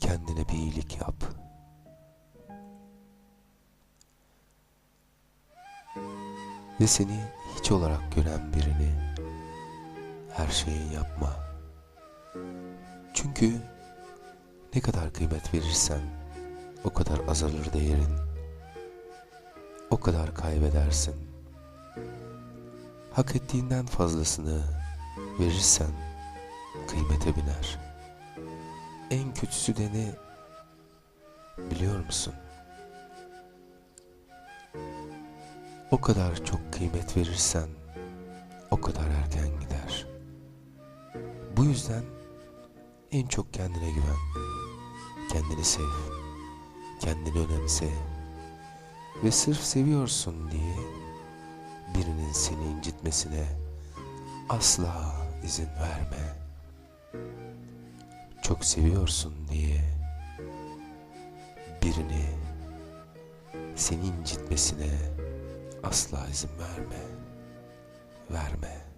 Kendine bir iyilik yap. Ve seni hiç olarak gören birini her şeyin yapma. Çünkü ne kadar kıymet verirsen o kadar azalır değerin. O kadar kaybedersin. Hak ettiğinden fazlasını verirsen kıymete biner. En kötüsü de ne biliyor musun? O kadar çok kıymet verirsen o kadar erken gider. Bu yüzden en çok kendine güven. Kendini sev. Kendini önemse. Ve sırf seviyorsun diye birinin seni incitmesine asla izin verme. Çok seviyorsun diye birini seni incitmesine asla izin verme. Verme.